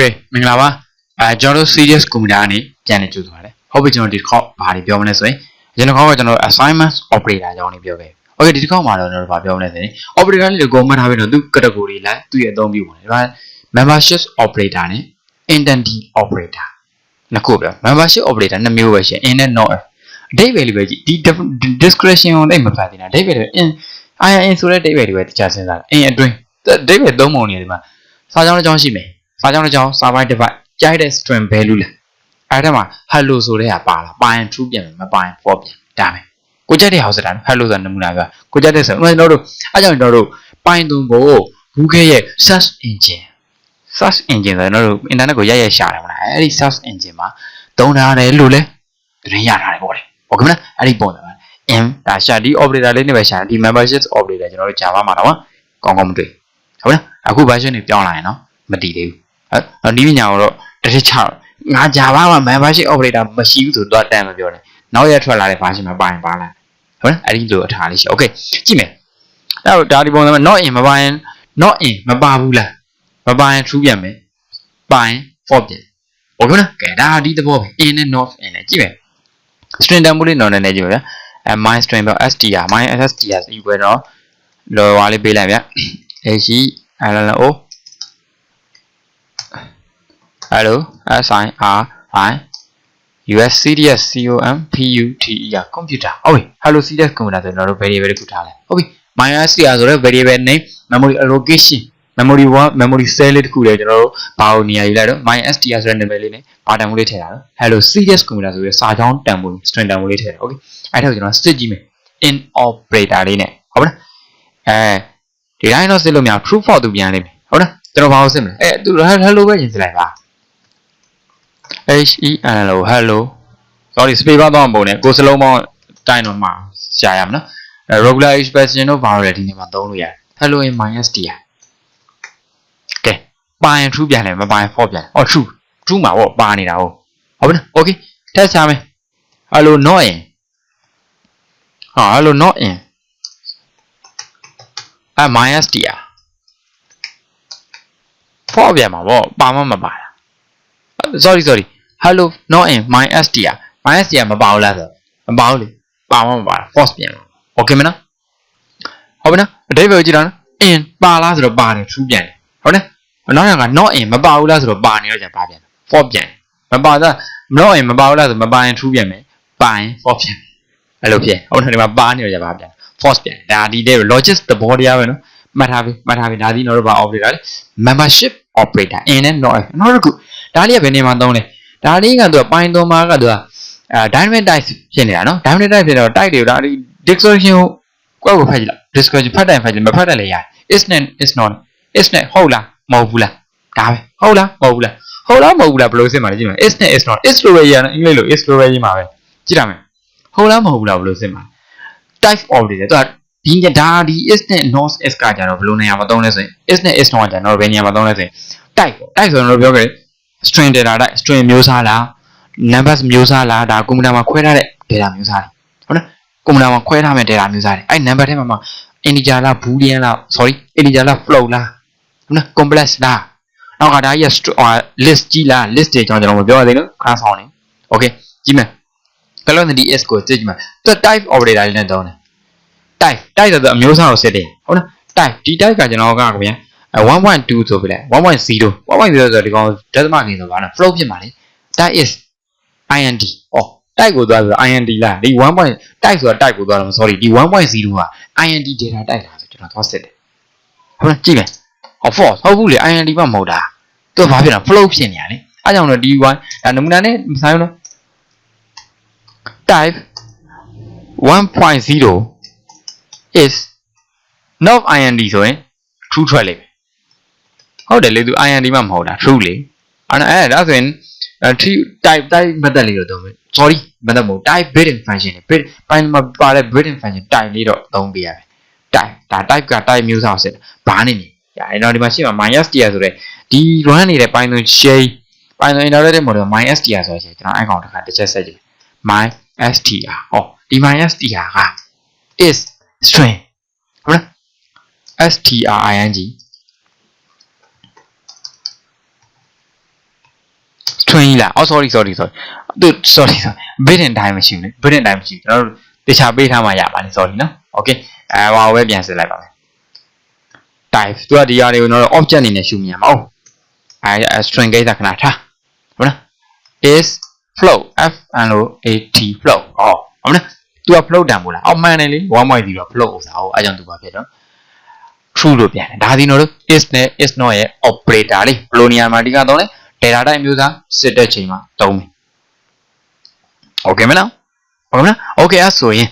Okay မင်္ဂလာပါအဲကျွန်တော်တို့ serious computer ကနေပြန်လည်ကြိုဆိုပါရစေဟုတ်ပြီကျွန်တော်ဒီတစ်ခေါက်ဘာတွေပြောမလဲဆိုရင်ဒီတစ်ခေါက်ကကျွန်တော် assignment operator အကြောင်းလေးပြောခဲ့ပြီ Okay ဒီတစ်ခေါက်မှာတော့ကျွန်တော်တို့ဘာပြောမလဲဆိုရင် operator လေးကိုမှတ်ထားပြီးတော့သူ category လိုက်သူ့ရဲ့အသုံးပြုပုံတယ်ဒါ membership operator နဲ့ entity operator နှစ်ခုပြော membership operator နှစ်မျိုးပဲရှိရင် in နဲ့ not အဓိပ္ပာယ်လေးပဲကြည့်ဒီ description ကိုလည်းမဖတ်သေးတာအဓိပ္ပာယ်တွေ in in ဆိုတဲ့အဓိပ္ပာယ်တွေပဲတခြားစဉ်းစားတာ in အတွင်းအဓိပ္ပာယ်သုံးပုံနေတယ်ဒီမှာစာကြောင်းတစ်ကြောင်းရှိမယ် စာကြောင်းတစ်ကြောင်းစာပိုင်းတစ်ပတ်ကြိုက်တဲ့ string value လဲအဲ့ဒါမှာ hello ဆိုတဲ့ဟာပါလာပါရင် true ပြန်မယ်မပါရင် false ပြန်ဒါပဲကိုကြက်တဲ့ဟောက်စတာ hello ဆိုတာနမူနာပြကိုကြက်တဲ့ဆိုကျွန်တော်တို့အဲ့ကြောင့်ကျွန်တော်တို့ Python ကို Google ရဲ့ search engine search engine ဆိုတော့ကျွန်တော်တို့ internet ကိုရိုက်ရိုက်ရှာတယ်မလားအဲ့ဒီ search engine မှာသုံးထားတယ်လို့လဲသတင်းရထားတယ်ပေါ့လေဟုတ်ကဲ့မလားအဲ့ဒီပုံစံပါ in ဒါရှာဒီ operator လေးနဲ့ပဲရှာဒီ membership operator ကျွန်တော်တို့ Java မှာတော့ကောင်းကောင်းမတွေ့ဟုတ်လားအခု version တွေပြောင်းလာရင်နော်မတည်သေးဘူး ဟုတ်ဒီပညာကိုတော့တစ်ချက်ချငါ Java မှာ membership operator မရှိဘူးဆိုတော့တန်မပြောနဲ့နောက်ရထွက်လာတဲ့ version မှာပါရင်ပါလာဟုတ်လားအဲ့ဒီလိုအထားလေးရှိ okay ကြည့်မယ်အဲ့တော့ဒါဒီပုံစံမှာ not in မပါရင် not in မပါဘူးလားမပါရင် true ပြန်မယ်ပါရင် false ပြန်ဟုတ်ကဲ့နော်ကဲဒါဒီသဘောပဲ in နဲ့ not in နဲ့ကြည့်မယ် string တန်ဖိုးလေးနော်နဲ့ကြည့်ပါဗျာအဲ my string ပြော str my str equal တော့လော်ဝါလေးပေးလိုက်ဗျာ h e l l o hello s i r i u s c d s c o m p u t e r computer ဟုတ်ပြီ hello cds computer ဆိုတော့တို့ variable တစ်ခုထားလိုက်ဟုတ်ပြီ my str ဆိုတော့ variable name memory allocation memory 1 memory cell လေးတစ်ခုလေကျွန်တော်တို့ဘာလို့နေရာယူလိုက်တော့ my str ဆိုတဲ့ name လေးနဲ့ဘာတန်ဖိုးလေးထည့်တာတော့ hello cds computer ဆိုရယ်စာကြောင်းတန်ဖိုး string တန်ဖိုးလေးထည့်တာ okay အဲ့ဒါကိုကျွန်တော်စစ်ကြည့်မယ် in operator လေးနဲ့ဟုတ်ပါလားအဲဒီတိုင်းတော့စစ်လို့မရ true false သူပြန်လိမ့်မယ်ဟုတ်လား ကျွန်တော်ဘာလို့စစ်မလဲအဲသူ hello ပဲရင်စစ်လိုက်ပါ h e l o hello sorry space bar တော့မပုံနဲ့ကိုစလုံးပေါင်းတိုင်းတော့မှာရှာရမှာနော် regular expression တို့ဘာလို့လဲဒီနေ့မှာသုံးလို့ရတယ် hello in minus d ကဲပါရင် true ပြန်တယ်မပါရင် false ပြန်တယ်အော် true true မှာပေါ့ပါနေတာဟုတ်ဟုတ်ပြီနော် okay ထပ်ချမယ် hello not in ဟာ hello not in အဲ minus d false ပြန်မှာပေါ့ပါမမပါလား sorry sorry hello not in my str my str မပါဘူးလားဆိုမပါဘူးလေပါမမပါလား false ပြန်တယ် okay မနော်ဟုတ်ပြီနော်အတိတ်ပဲကြည့်တာနော် in ပါလားဆိုတော့ပါတယ် true ပြန်တယ်ဟုတ်တယ်နောက်ရက not in မပါဘူးလားဆိုတော့ပါနေတော့じゃပါပြန်တယ် false ပြန်တယ်မပါသား not in မပါဘူးလားဆိုမပါရင် true ပြန်မယ်ပါရင် false ပြန်အဲ့လိုဖြစ်ဟုတ်တယ်ဒီမှာပါနေတော့じゃပါပြန် false ပြန်ဒါဒီတဲ့ logic သဘောတရားပဲနော်မှတ်ထားပြီမှတ်ထားပြီဒါဒီတော့ဘာ operator လဲ membership operator in နဲ့ not in နောက်တစ်ခုဒါလေးကဘယ်နေမှာသုံးလဲဒါလေးကသူက Python မှာကသူကအဲ dynamic type ဖြစ်နေတာနော် dynamic type ဖြစ်တော့ type တွေကိုဒါဒီ description ကိုကိုယ်ကိုဖတ်ကြည့်လိုက် description ဖတ်တိုင်းဖတ်ကြည့်မဖတ်တယ်လည်းရတယ် is not is not is not ဟုတ်လားမဟုတ်ဘူးလားဒါပဲဟုတ်လားမဟုတ်ဘူးလားဟုတ်လားမဟုတ်ဘူးလားဘယ်လိုစစ်မှာလဲကြည့်မယ် is not is not is လိုပဲရေးရတယ်အင်္ဂလိပ်လို is လိုပဲရေးမှာပဲကြည့်ရမယ်ဟုတ်လားမဟုတ်ဘူးလားဘယ်လိုစစ်မှာ type of တွေသူက ဒီဒါဒီ is နဲ့ not is ကကြတော့ဘယ်လိုနေရာမှာသုံးလဲဆိုရင် is နဲ့ is not ကကြတော့ဘယ်နေရာမှာသုံးလဲဆိုရင် type ပေါ့ type ဆိုတော့ပြောခဲ့ string data type string မျိုးစားလား numbers မျိုးစားလားဒါကွန်ပျူတာမှာခွဲထားတဲ့ data မျိုးစားတယ်ဟုတ်နော်ကွန်ပျူတာမှာခွဲထားမဲ့ data မျိုးစားတယ်အဲ့ number ထဲမှာမှာ integer လား boolean လား sorry integer လား float လားဟုတ်နော် complex လားနောက်ကဒါကြီး list ကြီးလား list တွေကျွန်တော်မပြောရသေးဘူးခါဆောင်နေ okay ကြည့်မယ်ကလောနဒီ s ကိုကြည့်ကြည့်မယ်သူ type operator လေးနဲ့သုံးတယ် type type ဆိုတော့အမျိုးအစားကိုစစ်တယ်ဟုတ်နော် type ဒီ type ကကျွန်တော်ကခင်ဗျာ1.2ဆိုပြီလေ1.0 1.0ဆိုတော့ဒီကောင်ဒသမကိဆိုပါနော် float ဖြစ်မှာလေ type is int ဩ type ကိုသွားဆို int လားဒီ 1. type ဆိုတာ type ကိုသွားတော့ sorry ဒီ1.0က int data type လားဆိုကျွန်တော်သွားစစ်တယ်ဟုတ်လားကြည့်မယ်ဟော false ဟုတ်ဘူးလေ int မှမဟုတ်တာသူကဘာဖြစ်လဲ float ဖြစ်နေရလေအဲကြောင့်တော့ d1 ဒါနမူနာနဲ့မဆိုင်ဘူးနော် type 1.0 is not int ဆိုရင် true ထွက်လိမ့်မယ်ဟုတ်တယ်လေသူ int မှမဟုတ်တာ true လေအဲ့အဲ့ဒါဆိုရင် tree type type method လေးတော့သုံးမယ် sorry method မဟုတ် type built-in function လေ built ပိုင်းမှာပါတဲ့ built-in function type လေးတော့သုံးပေးရမယ် type ဒါ type က type မျိုးစားစစ်ဘာနေနေအဲ့တော့ဒီမှာရှိမှာ -str ဆိုတဲ့ဒီ run နေတဲ့ Python shell Python interpreted model -str ဆိုရင်ကျွန်တော်အဲ့ကောင်တစ်ခါတစ်ချက်ဆက်ကြည့် -str ဟောဒီ -str က is string ဟုတ်လား string twin ကြီးလား oh sorry sorry sorry သူ sorry sorry bit in time မရှိဘူးလေ bit in time မရှိဘူးကျွန်တော်တို့တခြားပေးထားမှရပါလိမ့် sorry နော် okay အဲဟောပဲပြန်စစ်လိုက်ပါမယ် type သူကဒီຢာတွေကိုကျွန်တော်တို့ object အနေနဲ့ရှုမြင်ရမှာဟုတ်အဲ string ကိစ္စခဏထားဟုတ်လား is float f n o a t float ဟောဟုတ်လား သူက float တန်မို့လားအော်မှန်တယ်လေ1.0 float ဥစ္စာဟောအဲကြောင့်သူပါဖြစ်တော့ true လို့ပြန်တယ်ဒါဒီနော်လို့ is နဲ့ is not ရဲ့ operator လေးဘယ်လိုနေရာမှာအဓိကတော့လဲ data type မျိုးစားစစ်တဲ့ချိန်မှာသုံးမယ် okay မလား okay မလား okay အဲ့ဆိုရင်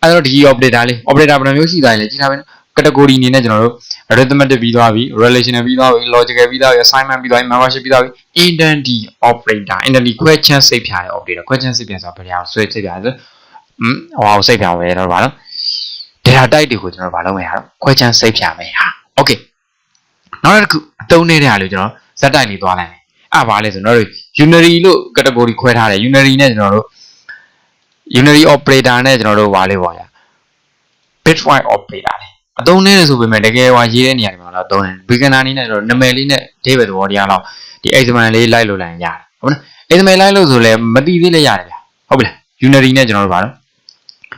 အဲ့တော့ဒီ operator လေး operator ဘယ်လိုမျိုးရှိသွားလဲကြည့်ထားပဲနော် category အနေနဲ့ကျွန်တော်တို့ arithmetic ပြီးသွားပြီ relational ပြီးသွားပြီ logical ပြီးသွားပြီ assignment ပြီးသွားပြီ membership ပြီးသွားပြီ identity operator identity question စိတ်ဖြာတဲ့ operator question စိတ်ဖြာဆိုတာဘယ်လိုဆွဲစိတ်ဖြာလဲဆိုဟမ်ဟောစိတ်ဖြာပဲတော့ဗာနော် data type တွေကိုကျွန်တော်ဗာလုပ်မယ်ဟာတော့ question စိတ်ဖြာမယ်ဟာ okay နောက်တစ်ခုအသုံးနေတဲ့ဟာလို့ကျွန်တော်ဇက်တိုက်လေးသွားလိုက်မယ်အဲ့ဘာလဲဆိုတော့ unary လို့ category ခွဲထားတယ် unary နဲ့ကျွန်တော်တို့ unary operator နဲ့ကျွန်တော်တို့ဗာလေးပါရ bitwise operator လေ အသုံးနေတယ်ဆိုပေမဲ့တကယ်ဟိုရေးတဲ့နေရာတွေမှာတော့သုံးတယ် beginner အနေနဲ့ကျွန်တော်နာမည်လေးနဲ့အသေးပဲသဘောတရားတော့ဒီ example လေးလိုက်လို့လိုက်ရတယ်ဟုတ်မလား example လိုက်လို့ဆိုလဲမတိသေးလည်းရတယ်ဗျဟုတ်ပြီလား unary နဲ့ကျွန်တော်တို့ဗာတော့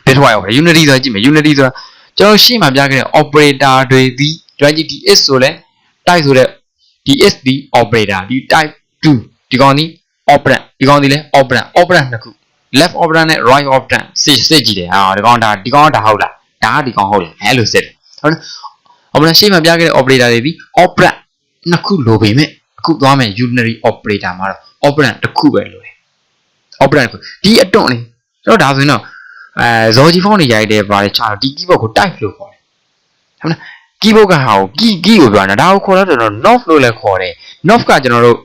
bitwise operator unary ဆိုကြည့်မယ် unary ဆိုကျွန်တော်ရှေ့မှာပြခဲ့တဲ့ operator တွေဒီ strategy is ဆိုလဲ type ဆိုတဲ့ဒီ is ဒီ operator ဒီ type 2ဒီကောင်ဒီ operand ဒီကောင်ဒီလဲ operand operand နှစ်ခု left operand နဲ့ right operand စစ်စစ်ကြည့်တယ်ဟာဒီကောင်ဒါဒီကောင်ဒါဟုတ်လားဒါကဒီကောင်ဟုတ်လားအဲ့လိုစစ်တယ် ဟုတ်လား operand ရှေ့မှာပြခဲ့တဲ့ operator တွေဒီ operand နှစ်ခုလိုပေမဲ့အခုသွားမယ် unary operator မှာတော့ operand တစ်ခုပဲလိုတယ် operand တစ်ခုဒီအတွန့်လေးကျွန်တော်ဒါဆိုရင်တော့အဲဇော်ဂျီဖုန်းနေရိုက်တယ်ဗါလေချာဒီ keyboard ကို type လို့ခေါ်တယ်ဟုတ်လား keyboard ကဟာကို key key ကိုပြောတာဒါကိုခေါ်တော့ကျွန်တော် north လို့လည်းခေါ်တယ် north ကကျွန်တော်တို့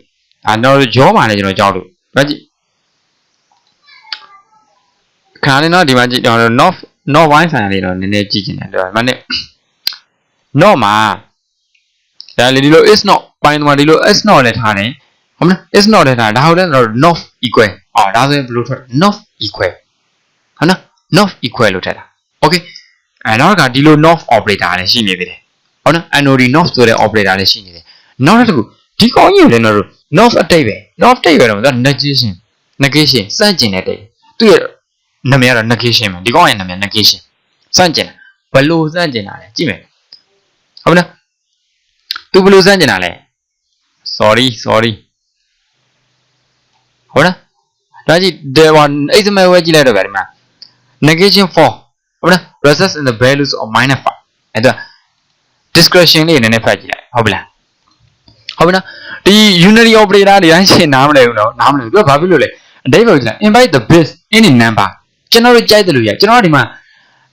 အာကျွန်တော်တို့ကြောမှာလည်းကျွန်တော်ကြောက်လို့ဒါကြည့်ခါလေးနော်ဒီမှာကြည့်ကျွန်တော်တို့ north north ဘိုင်းဆိုင်လေးတော့နည်းနည်းကြည့်ချင်တယ်ဒါမှနဲ့ north မှာဒါလေဒီလို is not ပိုင်းမှာဒီလို is not လည်းထားတယ်ဟုတ်မလား is not လည်းထားဒါဟုတ်တယ်ကျွန်တော်တို့ north equal အော်ဒါဆိုရင်ဘယ်လိုထွက် north equal ဟုတ်နော် north equal လို့ထည့်တာ okay အဲနောက်ကဒီလို north operator လည်းရှိနေသေးတယ်ဟုတ်နော် nod north ဆိုတဲ့ operator လည်းရှိနေတယ်နောက်တစ်ခုဒီကောင်ကြီးလည်းတော့ north အတိတ်ပဲ north တိတ်ပဲတော့သူက negation negation စန့်ကျင်တဲ့တိတ်သူ့ရဲ့နာမည်ကတော့ negation ပဲဒီကောင်ရဲ့နာမည် negation စန့်ကျင်ဘယ်လိုစန့်ကျင်တာလဲကြည့်မယ် ဟုတ်မလားသူဘယ်လိုစန့်ကျင်တာလဲ sorry sorry ဟုတ်လားဒါကြည့်ဒီဟိုအိတ်စမဲဝဲကြည့်လိုက်တော့ဗျာဒီမှာ negation for ဟုတ်လား results in the values of minus 5အဲ့တော့ discretion လေးနည်းနည်းဖတ်ကြည့်လိုက်ဟုတ်ပြီလားဟုတ်ပြီနော်ဒီ unary operator တွေတိုင်းရှင်းနားမလဲဘူးနော်နားမလဲဘူးသူကဘာဖြစ်လို့လဲအတိတ်ပဲကြည့်လိုက် invite the base any number ကျွန်တော်တို့ကြိုက်တယ်လို့ရကျွန်တော်တို့ဒီမှာ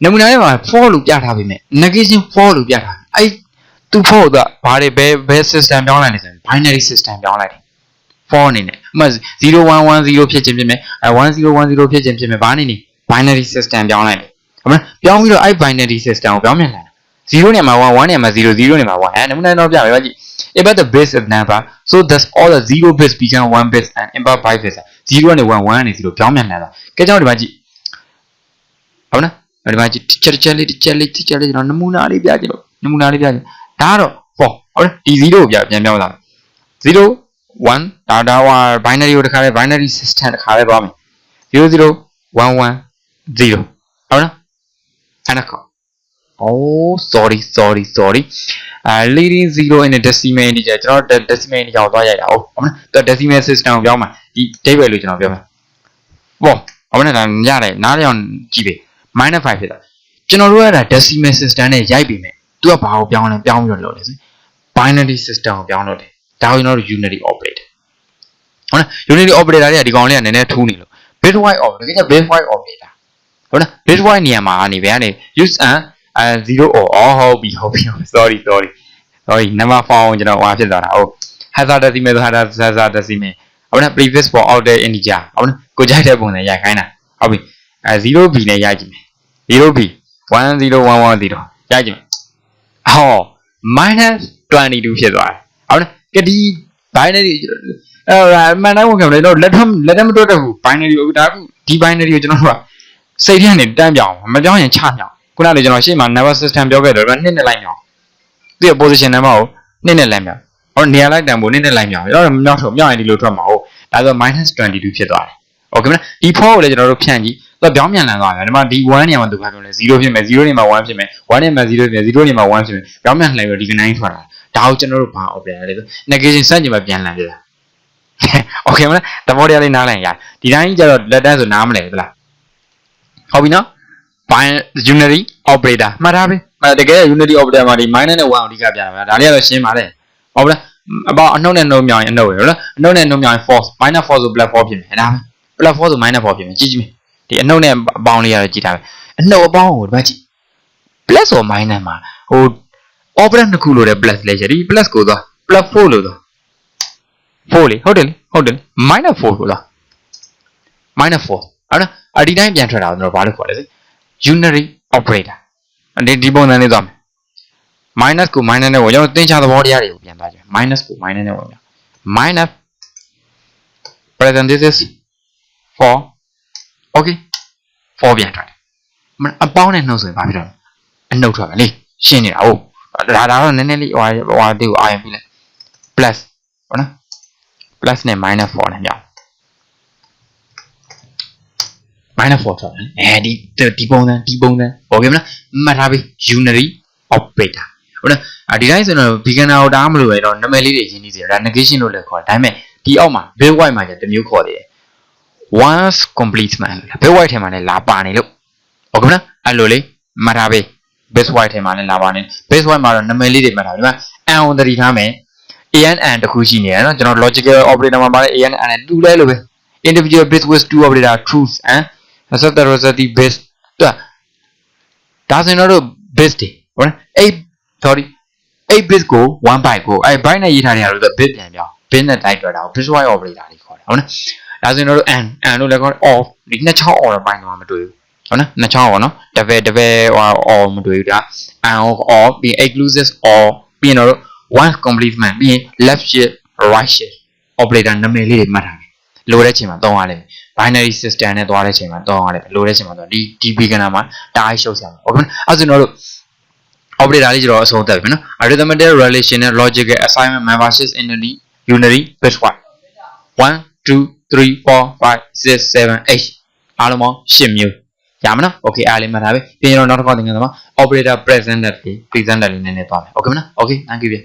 နမူနာထဲမှာ for လို့ပြထားပေးမယ် negation for လို့ပြထားအဲ့ သူ for ကဘာတွေဘယ်ဘယ် system ပြောင်းလိုက်လဲဆိုရင် binary system ပြောင်းလိုက်တယ် for အနေနဲ့အမှ0110ဖြစ်ခြင်းဖြစ်မယ်အဲ1010ဖြစ်ခြင်းဖြစ်မယ်ဘာအနေနဲ့ binary system ပြောင်းလိုက်တယ်ဟုတ်မလားပြောင်းပြီးတော့အဲ့ binary system ကိုပြောင်းပြန်လာတာ0နဲ့မှာ1 1နဲ့မှာ0 0နဲ့မှာ1အဲနမူနာတော့ပြမယ်ပါကြည့် if the base is number so thus all the 0 bits become 1 bits and input 5 bits 0နဲ့1 1နဲ့0ပြောင်းပြန်လာတာကဲကြောင့်ဒီမှာကြည့်ဟုတ်နော်ဒီမှာကြည့်တစ်ချက်တစ်ချက်လေးတစ်ချက်လေးတစ်ချက်လေးကျွန်တော်နမူနာလေးပြကြည့်လို့နမူနာလေးပြကြည့် ဒါကတော့ပေါ့ဟုတ်တယ်ဒီ0ကိုပြပြန်ပြောင်းလာ0 1ဒါဒါဟို binary ကိုတခါလဲ binary system တခါလဲသွားမယ်0 0 1 1 0ဟုတ်နော်အဲ့ဒါကော oh sorry sorry sorry အဲ leading 0 in a decimal integer ကျွန်တော် decimal integer ကိုသွားရိုက်တာဟုတ်ဟုတ်မလား decimal system ကိုပြောင်းမှာဒီ table လို့ကျွန်တော်ပြောမှာပေါ့ဟုတ်မလားဒါရတယ်နားလျောင်ကြည့်ပေး minus 5ဖြစ်တာကျွန်တော်တို့ကဒါ decimal system နဲ့ရိုက်ပြီမဲ့ သူကဘာကိုပြောင်းလဲပြောင်းပြီးတော့လုပ်လဲဆို binary system ကိုပြောင်းလုပ်တယ်ဒါကိုကျွန်တော်တို့ unity operator ဟုတ်လား unity operator တွေကဒီကောင်လေးကနည်းနည်းထူးနေလို့ bitwise operator တကယ် bitwise operator ဟုတ်လား bitwise နေရာမှာကနေဘယ်ကနေ use and အဲ0 or အော်ဟုတ်ပြီဟုတ်ပြီ sorry sorry sorry number form ကျွန်တော်ဟိုဖြစ်သွားတာဟုတ် hazard decimal ဆို hazard hazard decimal ဟုတ်လား previous for outer integer ဟုတ်လားကိုကြိုက်တဲ့ပုံစံရိုက်ခိုင်းတာဟုတ်ပြီအဲ 0b နဲ့ရိုက်ကြည့်မယ် 0b 10110ရိုက်ကြည့်မယ် ဟော minus 22ဖြစ်သွားတယ်ဟုတ်လားကဒီ binary အဲ့ဒါမှန်တိုင်းဝင်ခံလို့တော့လက်ထလက်ထမတွက်တော့ဘူး binary ကိုဒါဒီ binary ကိုကျွန်တော်တို့ကစိတ်ထဲကနေတန်းပြောင်းမပြောင်းရင်ချမြောင်ခုနကလေကျွန်တော်ရှေ့မှာ nervous system ပြောခဲ့တယ်တော့နှစ်နှစ်လိုက်မြောင်သူ့ရဲ့ position number ကိုနှစ်နှစ်လိုက်မြောင်ဟောနေရာလိုက်တန်ဖို့နှစ်နှစ်လိုက်မြောင်တော့မြောက်ထုတ်မြောက်ရင်ဒီလိုထွက်မှာဟုတ်ဒါဆို -22 ဖြစ်သွားတယ်ဟုတ်ကဲ့မလားဒီ for ကိုလည်းကျွန်တော်တို့ဖြန့်ကြည့် သူကပြောင်းပြန်လန်သွားတယ်ဒီမှာဒီ1နေရာမှာသူကပြောလဲ0ဖြစ်မယ်0နေမှာ1ဖြစ်မယ်1နေမှာ0ဖြစ်မယ်0နေမှာ1ဖြစ်မယ်ပြောင်းပြန်လှည့်ပြီးဒီကနိုင်ထွက်လာဒါကိုကျွန်တော်တို့ဘာ operator လဲဆို negation စက်ညမှာပြန်လန်ပြတာโอเคမလားသဘောတရားလေးနားလည်ရဒီတိုင်းကျတော့လက်တန်းဆိုနားမလဲဘူးလားဟုတ်ပြီနော် binary operator မှတ်ထားပြီမှတ်တကယ် unity operator မှာဒီ minus နဲ့1အဓိကပြန်တာဗျာဒါလေးကတော့ရှင်းပါတယ်ဟုတ်လားအပေါအနှုတ်နဲ့နှုတ်မြောင်ရင်အနှုတ်ရဟုတ်လားအနှုတ်နဲ့နှုတ်မြောင်ရင် force minus force ဆို plus 4ဖြစ်မယ်ဒါပဲ plus 4ဆို minus 4ဖြစ်မယ်ကြည့်ကြည့် ဒီအနှုတ်နဲ့အပေါင်းလေးရတယ်ကြည့်ထားပဲအနှုတ်အပေါင်းကိုဒီမှာကြည့် plus ဆို minus မှာဟို operator နှစ်ခုလို့တဲ့ plus လဲရဒီ plus ကိုသွား plus 4လို့သွား4လေဟုတ်တယ်လေဟုတ်တယ် minus 4ကိုသွား minus 4ဟုတ်လားအဒီတိုင်းပြန်ထွက်တာကျွန်တော်ဘာလို့ခေါ်လဲဆို unary operator ဒီဒီပုံစံလေးသွားမယ် minus ကို minus နဲ့ဝင်ကျွန်တော်သင်္ချာသဘောတရားတွေကိုပြန်သွားကြမယ် minus ကို minus နဲ့ဝင်ကြ minus parenthesis 4 okay 4ပြန်ထွက်တယ်မအပေါင်းနဲ့နှုတ်ဆိုရင်ဘာဖြစ်တော့လဲအနှုတ်ထွက်မယ်လေရှင်းနေတာဟုတ်ဒါဒါတော့နည်းနည်းလေးဟိုဟိုဒီကိုအာရုံပြလိုက် plus ဟုတ်နော် plus နဲ့ minus 4နဲ့မြောက် minus 4ထွက်တယ်အဲဒီဒီပုံစံဒီပုံစံဟုတ်ကဲ့မလားမှတ်ထားပြီ unary operator ဟုတ်လားအဒီတိုင်းဆိုတော့ beginner ကိုတားမလို့ပဲတော့နာမည်လေးတွေရင်းနေစီတာ negation လို့လည်းခေါ်တယ်ဒါပေမဲ့ဒီအောက်မှာ bill white မှာကျတမျိုးခေါ်သေးတယ် once complete man လို့ bill white ထဲမှာလည်းလာပါနေလို့ဟုတ်ကဲ့မလားအဲ့လိုလေမှတ်ထားပြီ base white ထဲမှာလည်းလာပါနေ base white မှာတော့နာမည်လေးတွေမှတ်ထားပြီဒီမှာ an ကိုသတိထားမယ် ANN တခုရှိနေတယ်နော်ကျွန်တော် logical operator မှာပါတယ် ANN နဲ့တူလဲလို့ပဲ individual bit with two operator truth and set the recipe base ဒါဒါဆိုရင်တော့ base တွေဟုတ်လားအဲ့ sorry အဲ့ bit ကို1 byte ကိုအဲ့ byte နဲ့ရေးထားတဲ့ဟာလို့ဆို bit ပြန်ပြောင်း bit နဲ့ type တွေ့တာကို bitwise operator တွေခေါ်တယ်ဟုတ်လား ဒါဆိုရင်တော့ and and လို့လည်းခေါ်တယ် off ဒီနှစ်ချောင်း order ပိုင်းတော့မတွေ့ဘူးဟုတ်နော်နှစ်ချောင်းပေါ့နော်တပယ်တပယ်ဟို or မတွေ့ဘူးဒါ and of or ပြီး exclusive or ပြီးရင်တော့ one complement ပြီးရင် left shift right shift operator နာမည်လေးတွေမှတ်ထားတယ်လိုတဲ့ချိန်မှာသုံးရလိမ့်မယ် binary system နဲ့သွားတဲ့ချိန်မှာသုံးရလိမ့်မယ်လိုတဲ့ချိန်မှာသုံးဒီဒီ beginner မှာတအားရှုပ်ဆရာပါဟုတ်ကဲ့အဲ့ဆိုတော့ operator လေးကျွန်တော်အဆုံးသတ်ပြီနော် arithmetic relation နဲ့ logical assignment memberships in the unary bitwise 1 2 3 4 5 6 7 8အားလုံးပေါင်း10မျိုးရမနော် okay အားလေးမှတ်ထားပြီပြီးရင်တော့နောက်တစ်ခါသင်ခန်းစာမှာ operator presenter လေး presenter လေးနည်းနည်းသွားမယ် okay မနော် okay thank you ဗျ